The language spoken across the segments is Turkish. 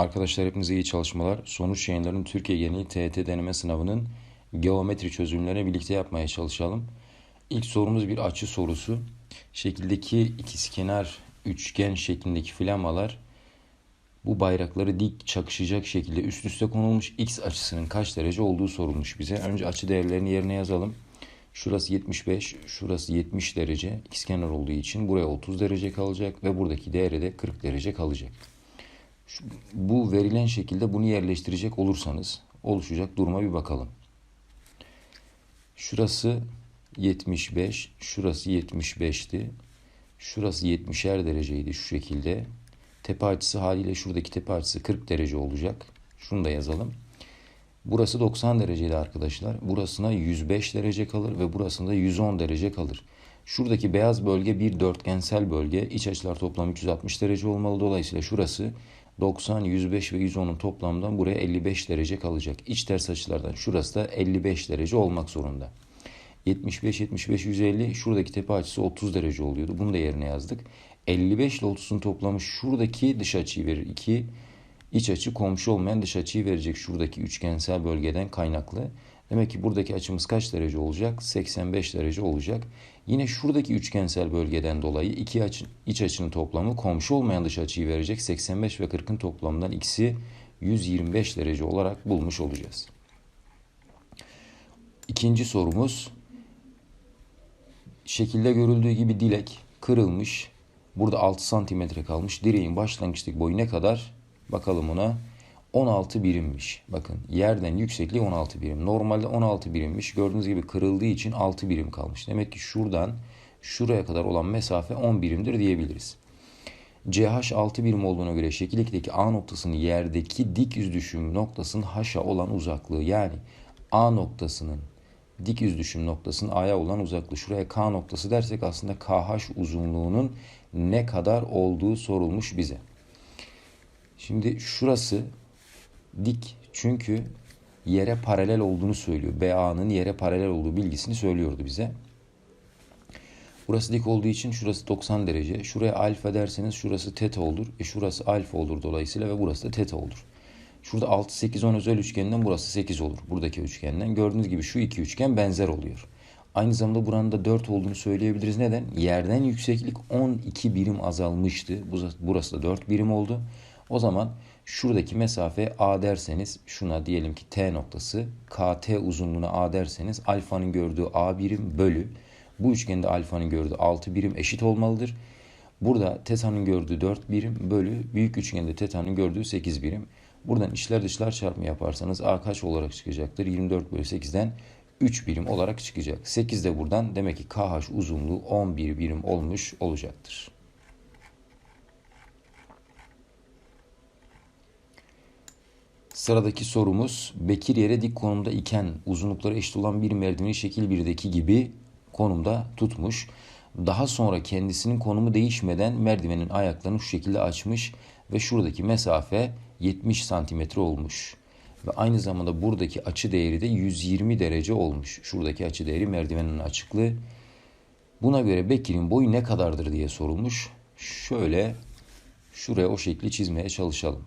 Arkadaşlar hepinize iyi çalışmalar. Sonuç yayınlarının Türkiye Genel TET deneme sınavının geometri çözümlerini birlikte yapmaya çalışalım. İlk sorumuz bir açı sorusu. Şekildeki ikizkenar üçgen şeklindeki flamalar bu bayrakları dik çakışacak şekilde üst üste konulmuş. X açısının kaç derece olduğu sorulmuş bize. Önce açı değerlerini yerine yazalım. Şurası 75, şurası 70 derece ikizkenar olduğu için buraya 30 derece kalacak ve buradaki değere de 40 derece kalacak. Bu verilen şekilde bunu yerleştirecek olursanız oluşacak duruma bir bakalım. Şurası 75, şurası 75'ti. Şurası 70'er dereceydi şu şekilde. Tepe açısı haliyle şuradaki tepe açısı 40 derece olacak. Şunu da yazalım. Burası 90 dereceydi arkadaşlar. Burasına 105 derece kalır ve burasında 110 derece kalır. Şuradaki beyaz bölge bir dörtgensel bölge. İç açılar toplam 360 derece olmalı. Dolayısıyla şurası 90, 105 ve 110'un toplamdan buraya 55 derece kalacak. İç ters açılardan şurası da 55 derece olmak zorunda. 75, 75, 150 şuradaki tepe açısı 30 derece oluyordu. Bunu da yerine yazdık. 55 ile 30'un toplamı şuradaki dış açıyı verir. 2 iç açı komşu olmayan dış açıyı verecek şuradaki üçgensel bölgeden kaynaklı. Demek ki buradaki açımız kaç derece olacak? 85 derece olacak. Yine şuradaki üçgensel bölgeden dolayı iki açı, iç açının toplamı komşu olmayan dış açıyı verecek. 85 ve 40'ın toplamından ikisi 125 derece olarak bulmuş olacağız. İkinci sorumuz şekilde görüldüğü gibi dilek kırılmış. Burada 6 santimetre kalmış. Direğin başlangıçtaki boyu ne kadar? Bakalım ona. 16 birimmiş. Bakın yerden yüksekliği 16 birim. Normalde 16 birimmiş. Gördüğünüz gibi kırıldığı için 6 birim kalmış. Demek ki şuradan şuraya kadar olan mesafe 10 birimdir diyebiliriz. CH 6 birim olduğuna göre şekil 2'deki A noktasının yerdeki dik yüz düşüm noktasının H'a olan uzaklığı yani A noktasının dik yüz düşüm noktasının A'ya olan uzaklığı. Şuraya K noktası dersek aslında KH uzunluğunun ne kadar olduğu sorulmuş bize. Şimdi şurası dik çünkü yere paralel olduğunu söylüyor. BA'nın yere paralel olduğu bilgisini söylüyordu bize. Burası dik olduğu için şurası 90 derece. Şuraya alfa derseniz şurası teta olur. E şurası alfa olur dolayısıyla ve burası da teta olur. Şurada 6, 8, 10 özel üçgeninden burası 8 olur. Buradaki üçgenden. Gördüğünüz gibi şu iki üçgen benzer oluyor. Aynı zamanda buranın da 4 olduğunu söyleyebiliriz. Neden? Yerden yükseklik 12 birim azalmıştı. Burası da 4 birim oldu. O zaman şuradaki mesafe A derseniz şuna diyelim ki T noktası KT uzunluğuna A derseniz alfanın gördüğü A birim bölü bu üçgende alfanın gördüğü 6 birim eşit olmalıdır. Burada teta'nın gördüğü 4 birim bölü büyük üçgende teta'nın gördüğü 8 birim. Buradan içler dışlar çarpımı yaparsanız A kaç olarak çıkacaktır? 24 bölü 8'den 3 birim olarak çıkacak. 8 de buradan demek ki KH uzunluğu 11 birim olmuş olacaktır. Sıradaki sorumuz Bekir yere dik konumda iken uzunlukları eşit olan bir merdiveni şekil 1'deki gibi konumda tutmuş. Daha sonra kendisinin konumu değişmeden merdivenin ayaklarını şu şekilde açmış ve şuradaki mesafe 70 santimetre olmuş. Ve aynı zamanda buradaki açı değeri de 120 derece olmuş. Şuradaki açı değeri merdivenin açıklığı. Buna göre Bekir'in boyu ne kadardır diye sorulmuş. Şöyle şuraya o şekli çizmeye çalışalım.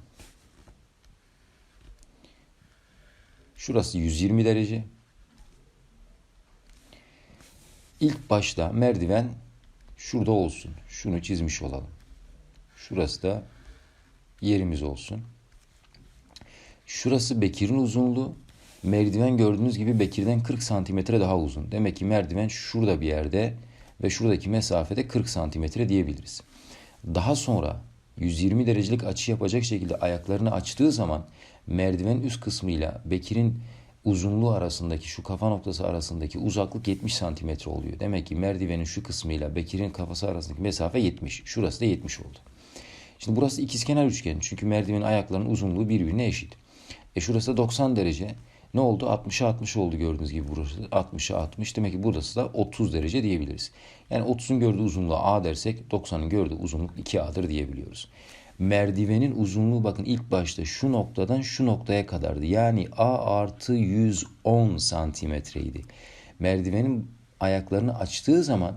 Şurası 120 derece. İlk başta merdiven şurada olsun. Şunu çizmiş olalım. Şurası da yerimiz olsun. Şurası Bekir'in uzunluğu. Merdiven gördüğünüz gibi Bekir'den 40 santimetre daha uzun. Demek ki merdiven şurada bir yerde ve şuradaki mesafede 40 santimetre diyebiliriz. Daha sonra 120 derecelik açı yapacak şekilde ayaklarını açtığı zaman merdiven üst kısmıyla Bekir'in uzunluğu arasındaki şu kafa noktası arasındaki uzaklık 70 santimetre oluyor. Demek ki merdivenin şu kısmıyla Bekir'in kafası arasındaki mesafe 70. Şurası da 70 oldu. Şimdi burası ikizkenar üçgen. Çünkü merdivenin ayaklarının uzunluğu birbirine eşit. E şurası da 90 derece. Ne oldu? 60'a 60 oldu gördüğünüz gibi burası. 60'a 60. Demek ki burası da 30 derece diyebiliriz. Yani 30'un gördüğü uzunluğu A dersek 90'ın gördüğü uzunluk 2A'dır diyebiliyoruz. Merdivenin uzunluğu bakın ilk başta şu noktadan şu noktaya kadardı. Yani A artı 110 santimetreydi. Merdivenin ayaklarını açtığı zaman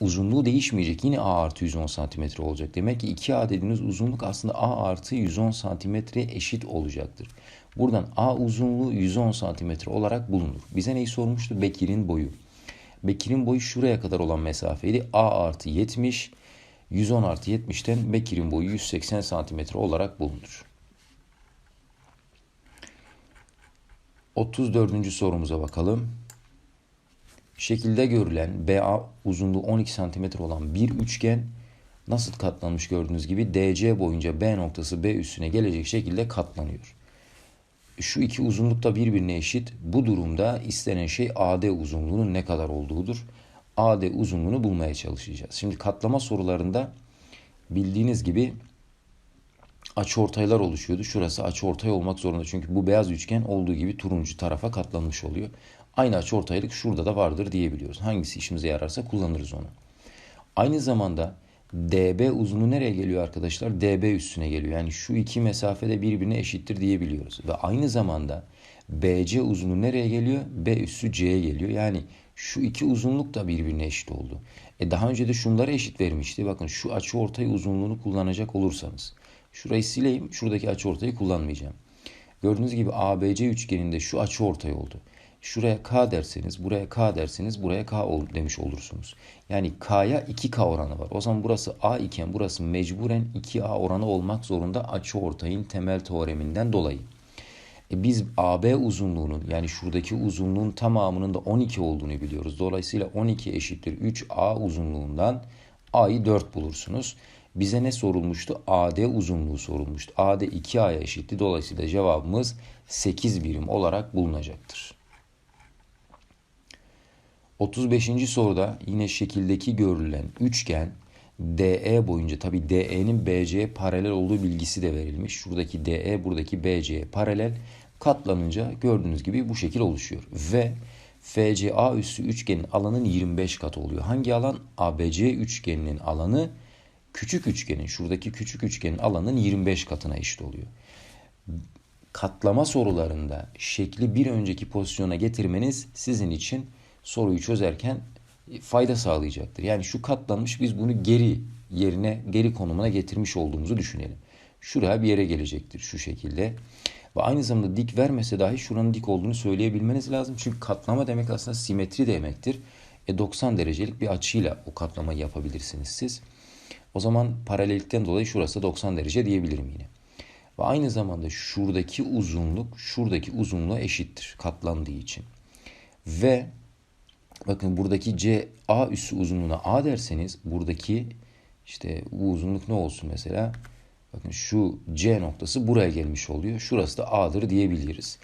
uzunluğu değişmeyecek. Yine A artı 110 santimetre olacak. Demek ki 2A dediğiniz uzunluk aslında A artı 110 santimetre eşit olacaktır. Buradan A uzunluğu 110 santimetre olarak bulunur. Bize neyi sormuştu? Bekir'in boyu. Bekir'in boyu şuraya kadar olan mesafeydi. A artı 70. 110 artı 70'ten Bekir'in boyu 180 santimetre olarak bulunur. 34. sorumuza bakalım. Şekilde görülen BA uzunluğu 12 cm olan bir üçgen nasıl katlanmış gördüğünüz gibi DC boyunca B noktası B üstüne gelecek şekilde katlanıyor. Şu iki uzunluk da birbirine eşit. Bu durumda istenen şey AD uzunluğunun ne kadar olduğudur. AD uzunluğunu bulmaya çalışacağız. Şimdi katlama sorularında bildiğiniz gibi açıortaylar oluşuyordu. Şurası açıortay olmak zorunda. Çünkü bu beyaz üçgen olduğu gibi turuncu tarafa katlanmış oluyor. Aynı açıortaylık şurada da vardır diyebiliyoruz. Hangisi işimize yararsa kullanırız onu. Aynı zamanda DB uzunluğu nereye geliyor arkadaşlar? DB üstüne geliyor. Yani şu iki mesafede birbirine eşittir diyebiliyoruz. Ve aynı zamanda BC uzunluğu nereye geliyor? B üssü C'ye geliyor. Yani şu iki uzunluk da birbirine eşit oldu. E daha önce de şunlara eşit vermişti. Bakın şu açı ortay uzunluğunu kullanacak olursanız. Şurayı sileyim. Şuradaki açı ortayı kullanmayacağım. Gördüğünüz gibi ABC üçgeninde şu açı ortay oldu. Şuraya K derseniz, buraya K derseniz buraya K ol, demiş olursunuz. Yani K'ya 2K oranı var. O zaman burası A iken burası mecburen 2A oranı olmak zorunda açı ortayın temel teoreminden dolayı. E biz AB uzunluğunun yani şuradaki uzunluğun tamamının da 12 olduğunu biliyoruz. Dolayısıyla 12 eşittir 3A uzunluğundan A'yı 4 bulursunuz. Bize ne sorulmuştu? AD uzunluğu sorulmuştu. AD 2A'ya eşitti. Dolayısıyla cevabımız 8 birim olarak bulunacaktır. 35. soruda yine şekildeki görülen üçgen DE boyunca tabi DE'nin BC'ye paralel olduğu bilgisi de verilmiş. Şuradaki DE buradaki BC'ye paralel katlanınca gördüğünüz gibi bu şekil oluşuyor. Ve FCA üssü üçgenin alanın 25 katı oluyor. Hangi alan? ABC üçgeninin alanı küçük üçgenin şuradaki küçük üçgenin alanın 25 katına eşit oluyor. Katlama sorularında şekli bir önceki pozisyona getirmeniz sizin için soruyu çözerken fayda sağlayacaktır. Yani şu katlanmış biz bunu geri yerine geri konumuna getirmiş olduğumuzu düşünelim. Şuraya bir yere gelecektir şu şekilde. Ve aynı zamanda dik vermese dahi şuranın dik olduğunu söyleyebilmeniz lazım. Çünkü katlama demek aslında simetri demektir. E 90 derecelik bir açıyla o katlamayı yapabilirsiniz siz. O zaman paralellikten dolayı şurası 90 derece diyebilirim yine. Ve aynı zamanda şuradaki uzunluk şuradaki uzunluğa eşittir katlandığı için. Ve bakın buradaki C A üssü uzunluğuna A derseniz buradaki işte bu uzunluk ne olsun mesela? Bakın şu C noktası buraya gelmiş oluyor. Şurası da A'dır diyebiliriz.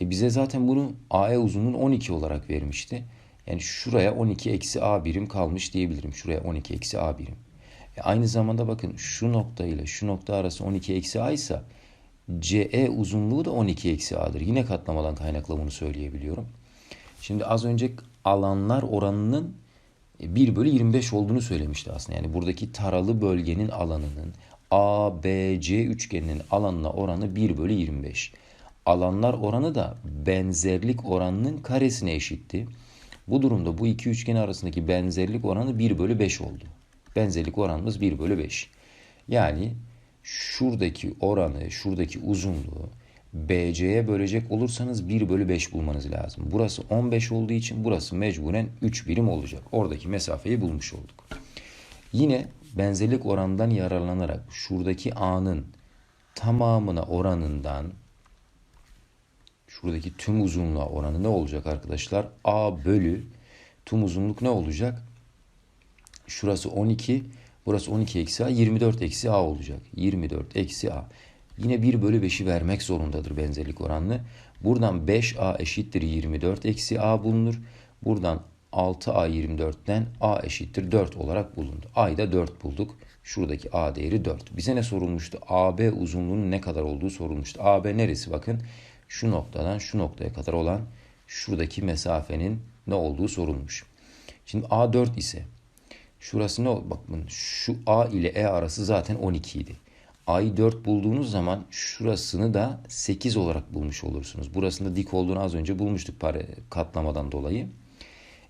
E bize zaten bunu AE uzunluğun 12 olarak vermişti. Yani şuraya 12 eksi A birim kalmış diyebilirim. Şuraya 12 eksi A birim. E aynı zamanda bakın şu nokta ile şu nokta arası 12 eksi A ise CE uzunluğu da 12 eksi A'dır. Yine katlamadan kaynaklı bunu söyleyebiliyorum. Şimdi az önce alanlar oranının 1 bölü 25 olduğunu söylemişti aslında. Yani buradaki taralı bölgenin alanının ABC üçgeninin alanına oranı 1 bölü 25. Alanlar oranı da benzerlik oranının karesine eşitti. Bu durumda bu iki üçgen arasındaki benzerlik oranı 1 bölü 5 oldu. Benzerlik oranımız 1 bölü 5. Yani şuradaki oranı, şuradaki uzunluğu BC'ye bölecek olursanız 1 bölü 5 bulmanız lazım. Burası 15 olduğu için burası mecburen 3 birim olacak. Oradaki mesafeyi bulmuş olduk. Yine benzerlik oranından yararlanarak şuradaki A'nın tamamına oranından şuradaki tüm uzunluğa oranı ne olacak arkadaşlar? A bölü tüm uzunluk ne olacak? Şurası 12, burası 12 eksi A, 24 eksi A olacak. 24 eksi A. Yine 1 bölü 5'i vermek zorundadır benzerlik oranlı. Buradan 5A eşittir 24 eksi A bulunur. Buradan 6A 24'ten A eşittir 4 olarak bulundu. A'yı da 4 bulduk. Şuradaki A değeri 4. Bize ne sorulmuştu? AB uzunluğunun ne kadar olduğu sorulmuştu. AB neresi? Bakın şu noktadan şu noktaya kadar olan şuradaki mesafenin ne olduğu sorulmuş. Şimdi A 4 ise şurası ne? Bakın şu A ile E arası zaten 12 idi. A'yı 4 bulduğunuz zaman şurasını da 8 olarak bulmuş olursunuz. Burasında dik olduğunu az önce bulmuştuk katlamadan dolayı.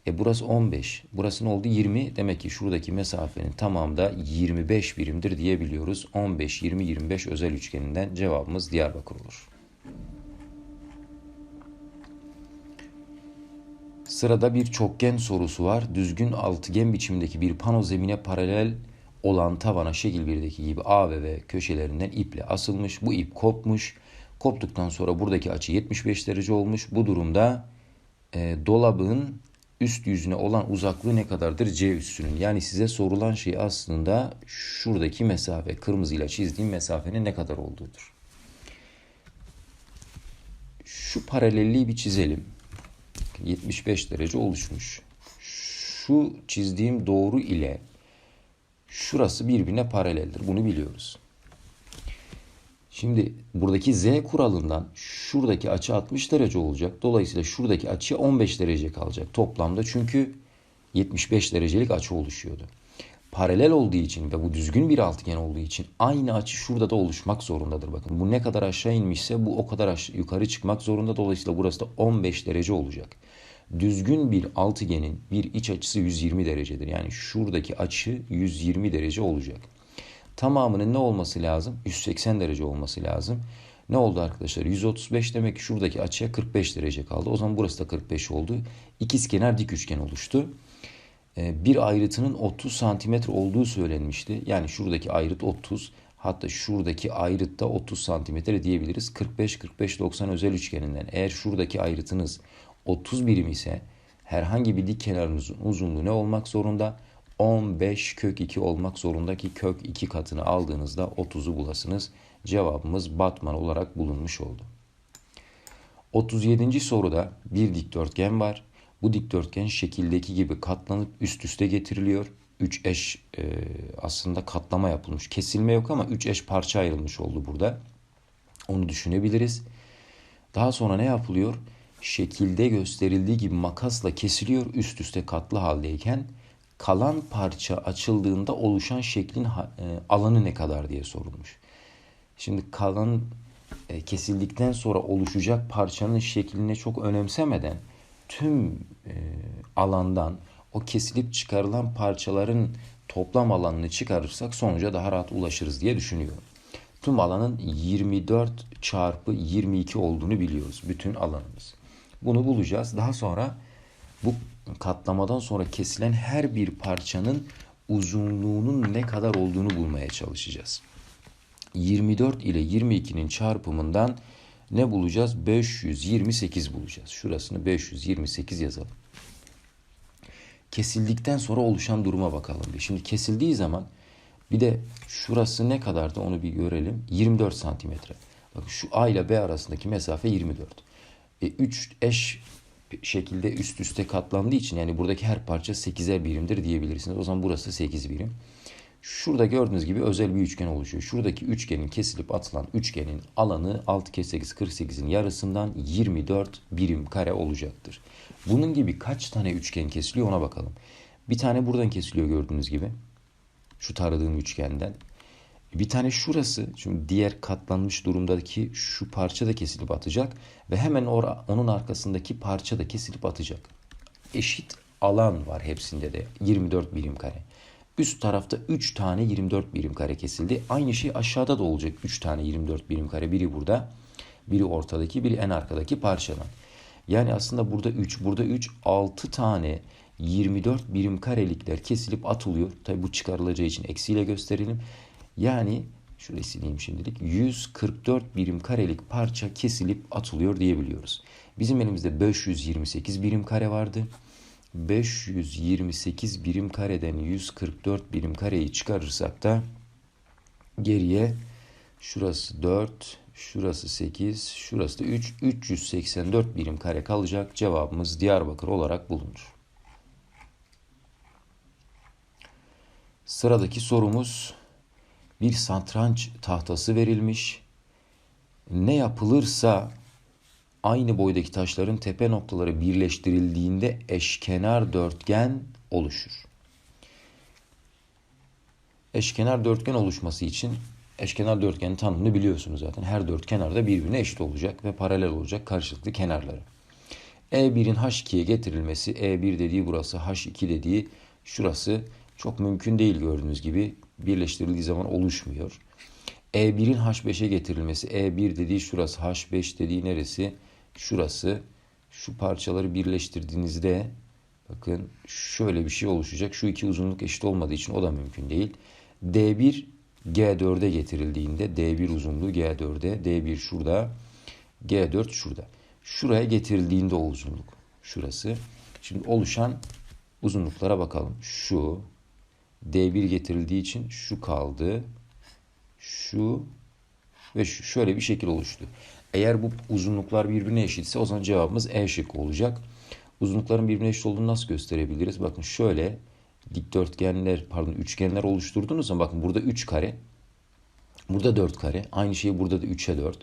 E burası 15. Burası ne oldu? 20. Demek ki şuradaki mesafenin tamamı da 25 birimdir diyebiliyoruz. 15, 20, 25 özel üçgeninden cevabımız Diyarbakır olur. Sırada bir çokgen sorusu var. Düzgün altıgen biçimdeki bir pano zemine paralel olan tavana şekil 1'deki gibi A ve B köşelerinden iple asılmış. Bu ip kopmuş. Koptuktan sonra buradaki açı 75 derece olmuş. Bu durumda e, dolabın üst yüzüne olan uzaklığı ne kadardır C üssünün? Yani size sorulan şey aslında şuradaki mesafe, kırmızıyla çizdiğim mesafenin ne kadar olduğudur. Şu paralelliği bir çizelim. 75 derece oluşmuş. Şu çizdiğim doğru ile şurası birbirine paraleldir. Bunu biliyoruz. Şimdi buradaki z kuralından şuradaki açı 60 derece olacak. Dolayısıyla şuradaki açı 15 derece kalacak toplamda. Çünkü 75 derecelik açı oluşuyordu. Paralel olduğu için ve bu düzgün bir altıgen olduğu için aynı açı şurada da oluşmak zorundadır. Bakın bu ne kadar aşağı inmişse bu o kadar aşağı, yukarı çıkmak zorunda. Dolayısıyla burası da 15 derece olacak. Düzgün bir altıgenin bir iç açısı 120 derecedir. Yani şuradaki açı 120 derece olacak. Tamamının ne olması lazım? 180 derece olması lazım. Ne oldu arkadaşlar? 135 demek ki şuradaki açıya 45 derece kaldı. O zaman burası da 45 oldu. İkizkenar dik üçgen oluştu. Ee, bir ayrıtının 30 santimetre olduğu söylenmişti. Yani şuradaki ayrıt 30. Hatta şuradaki ayrıt da 30 santimetre diyebiliriz. 45-45-90 özel üçgeninden. Eğer şuradaki ayrıtınız 30 birim ise herhangi bir dik kenarınızın uzunluğu ne olmak zorunda? 15 kök 2 olmak zorunda ki kök 2 katını aldığınızda 30'u bulasınız. Cevabımız Batman olarak bulunmuş oldu. 37. soruda bir dikdörtgen var. Bu dikdörtgen şekildeki gibi katlanıp üst üste getiriliyor. 3 eş e, aslında katlama yapılmış. Kesilme yok ama 3 eş parça ayrılmış oldu burada. Onu düşünebiliriz. Daha sonra ne yapılıyor? Şekilde gösterildiği gibi makasla kesiliyor üst üste katlı haldeyken kalan parça açıldığında oluşan şeklin e, alanı ne kadar diye sorulmuş. Şimdi kalan e, kesildikten sonra oluşacak parçanın şeklini çok önemsemeden tüm e, alandan o kesilip çıkarılan parçaların toplam alanını çıkarırsak sonuca daha rahat ulaşırız diye düşünüyorum. Tüm alanın 24 çarpı 22 olduğunu biliyoruz. Bütün alanımız. Bunu bulacağız. Daha sonra bu katlamadan sonra kesilen her bir parçanın uzunluğunun ne kadar olduğunu bulmaya çalışacağız. 24 ile 22'nin çarpımından ne bulacağız? 528 bulacağız. Şurasını 528 yazalım. Kesildikten sonra oluşan duruma bakalım. Şimdi kesildiği zaman bir de şurası ne kadardı onu bir görelim. 24 santimetre. Bak şu A ile B arasındaki mesafe 24. E, 3 eş şekilde üst üste katlandığı için yani buradaki her parça 8'er birimdir diyebilirsiniz. O zaman burası 8 birim. Şurada gördüğünüz gibi özel bir üçgen oluşuyor. Şuradaki üçgenin kesilip atılan üçgenin alanı 6 kez 8 48'in yarısından 24 birim kare olacaktır. Bunun gibi kaç tane üçgen kesiliyor ona bakalım. Bir tane buradan kesiliyor gördüğünüz gibi. Şu taradığım üçgenden. Bir tane şurası, çünkü diğer katlanmış durumdaki şu parça da kesilip atacak ve hemen or onun arkasındaki parça da kesilip atacak. Eşit alan var hepsinde de 24 birim kare. Üst tarafta 3 tane 24 birim kare kesildi. Aynı şey aşağıda da olacak 3 tane 24 birim kare. Biri burada, biri ortadaki, biri en arkadaki parçadan. Yani aslında burada 3, burada 3, 6 tane 24 birim karelikler kesilip atılıyor. Tabi bu çıkarılacağı için eksiyle gösterelim. Yani şurayı sileyim şimdilik. 144 birim karelik parça kesilip atılıyor diyebiliyoruz. Bizim elimizde 528 birim kare vardı. 528 birim kareden 144 birim kareyi çıkarırsak da geriye şurası 4, şurası 8, şurası da 3, 384 birim kare kalacak. Cevabımız Diyarbakır olarak bulunur. Sıradaki sorumuz bir satranç tahtası verilmiş. Ne yapılırsa aynı boydaki taşların tepe noktaları birleştirildiğinde eşkenar dörtgen oluşur. Eşkenar dörtgen oluşması için eşkenar dörtgenin tanımını biliyorsunuz zaten. Her dört kenar da birbirine eşit olacak ve paralel olacak karşılıklı kenarları. E1'in H2'ye getirilmesi, E1 dediği burası, H2 dediği şurası çok mümkün değil gördüğünüz gibi. Birleştirildiği zaman oluşmuyor. E1'in H5'e getirilmesi, E1 dediği şurası, H5 dediği neresi? Şurası. Şu parçaları birleştirdiğinizde bakın şöyle bir şey oluşacak. Şu iki uzunluk eşit olmadığı için o da mümkün değil. D1 G4'e getirildiğinde D1 uzunluğu G4'e, D1 şurada, G4 şurada. Şuraya getirildiğinde o uzunluk. Şurası. Şimdi oluşan uzunluklara bakalım. Şu D1 getirildiği için şu kaldı. Şu ve şu. Şöyle bir şekil oluştu. Eğer bu uzunluklar birbirine eşitse o zaman cevabımız E şıkkı olacak. Uzunlukların birbirine eşit olduğunu nasıl gösterebiliriz? Bakın şöyle dikdörtgenler pardon üçgenler oluşturduğunuz zaman bakın burada 3 kare. Burada 4 kare. Aynı şey burada da 3'e 4.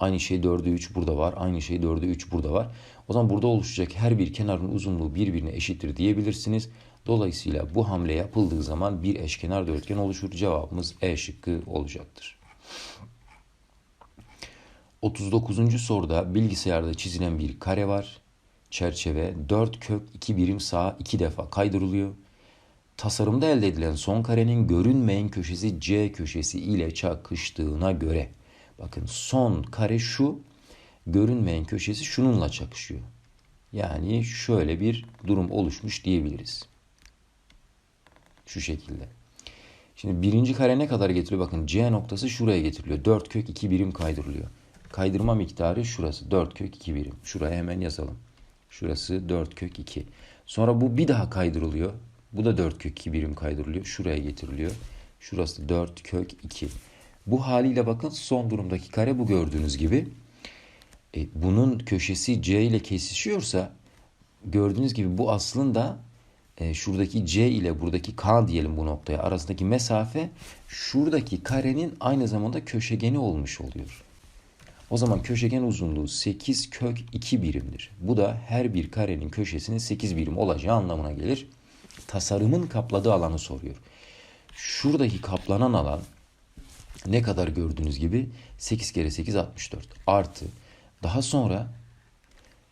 Aynı şey 4'e 3 burada var. Aynı şey 4'e 3 burada var. O zaman burada oluşacak her bir kenarın uzunluğu birbirine eşittir diyebilirsiniz. Dolayısıyla bu hamle yapıldığı zaman bir eşkenar dörtgen oluşur. Cevabımız E şıkkı olacaktır. 39. soruda bilgisayarda çizilen bir kare var. Çerçeve 4 kök 2 birim sağa 2 defa kaydırılıyor. Tasarımda elde edilen son karenin görünmeyen köşesi C köşesi ile çakıştığına göre bakın son kare şu görünmeyen köşesi şununla çakışıyor. Yani şöyle bir durum oluşmuş diyebiliriz. Şu şekilde. Şimdi birinci kare ne kadar getiriyor? Bakın C noktası şuraya getiriliyor. 4 kök 2 birim kaydırılıyor. Kaydırma miktarı şurası. 4 kök 2 birim. Şuraya hemen yazalım. Şurası 4 kök 2. Sonra bu bir daha kaydırılıyor. Bu da 4 kök 2 birim kaydırılıyor. Şuraya getiriliyor. Şurası 4 kök 2. Bu haliyle bakın son durumdaki kare bu gördüğünüz gibi. E, bunun köşesi C ile kesişiyorsa gördüğünüz gibi bu aslında e, şuradaki C ile buradaki K diyelim bu noktaya arasındaki mesafe şuradaki karenin aynı zamanda köşegeni olmuş oluyor. O zaman köşegen uzunluğu 8 kök 2 birimdir. Bu da her bir karenin köşesinin 8 birim olacağı anlamına gelir. Tasarımın kapladığı alanı soruyor. Şuradaki kaplanan alan ne kadar gördüğünüz gibi 8 kere 8 64 artı daha sonra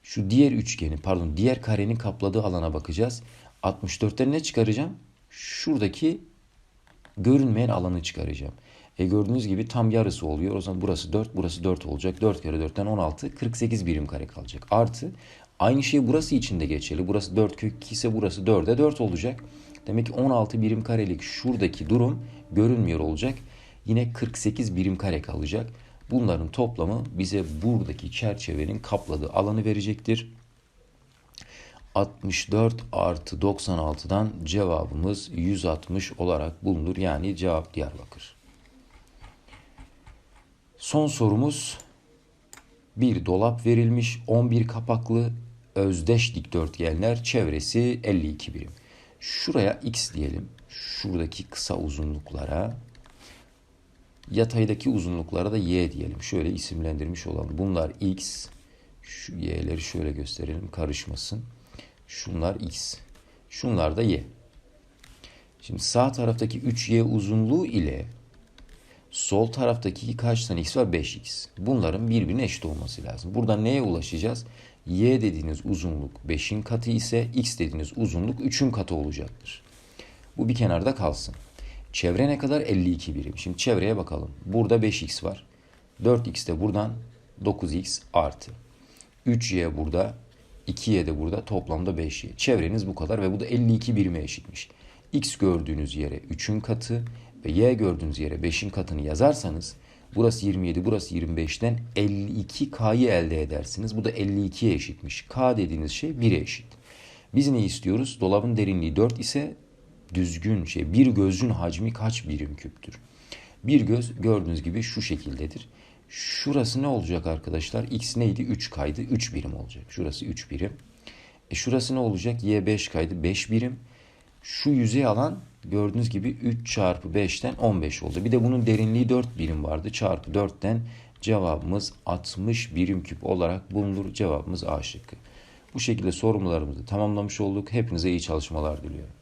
şu diğer üçgeni pardon diğer karenin kapladığı alana bakacağız. 64'ten ne çıkaracağım? Şuradaki görünmeyen alanı çıkaracağım. E gördüğünüz gibi tam yarısı oluyor. O zaman burası 4, burası 4 olacak. 4 kere 4'ten 16, 48 birim kare kalacak. Artı aynı şey burası için de geçerli. Burası 4 kök 2 ise burası 4'e 4 olacak. Demek ki 16 birim karelik şuradaki durum görünmüyor olacak. Yine 48 birim kare kalacak. Bunların toplamı bize buradaki çerçevenin kapladığı alanı verecektir. 64 artı 96'dan cevabımız 160 olarak bulunur. Yani cevap Diyarbakır. Son sorumuz bir dolap verilmiş 11 kapaklı özdeş dikdörtgenler çevresi 52 birim. Şuraya x diyelim. Şuradaki kısa uzunluklara yataydaki uzunluklara da y diyelim. Şöyle isimlendirmiş olalım. Bunlar x. Şu y'leri şöyle gösterelim karışmasın. Şunlar x. Şunlar da y. Şimdi sağ taraftaki 3y uzunluğu ile sol taraftaki kaç tane x var? 5x. Bunların birbirine eşit olması lazım. Buradan neye ulaşacağız? y dediğiniz uzunluk 5'in katı ise x dediğiniz uzunluk 3'ün katı olacaktır. Bu bir kenarda kalsın. Çevre ne kadar? 52 birim. Şimdi çevreye bakalım. Burada 5x var. 4x de buradan 9x artı. 3y burada. 2y de burada. Toplamda 5y. Çevreniz bu kadar ve bu da 52 birime eşitmiş. x gördüğünüz yere 3'ün katı ve y gördüğünüz yere 5'in katını yazarsanız burası 27, burası 25'ten 52k'yı elde edersiniz. Bu da 52'ye eşitmiş. k dediğiniz şey 1'e eşit. Biz ne istiyoruz? Dolabın derinliği 4 ise düzgün şey bir gözün hacmi kaç birim küptür? Bir göz gördüğünüz gibi şu şekildedir. Şurası ne olacak arkadaşlar? X neydi? 3 kaydı. 3 birim olacak. Şurası 3 birim. E şurası ne olacak? Y 5 kaydı. 5 birim. Şu yüzey alan gördüğünüz gibi 3 çarpı 5'ten 15 oldu. Bir de bunun derinliği 4 birim vardı. Çarpı 4'ten cevabımız 60 birim küp olarak bulunur. Cevabımız A şıkkı. Bu şekilde sorumlularımızı tamamlamış olduk. Hepinize iyi çalışmalar diliyorum.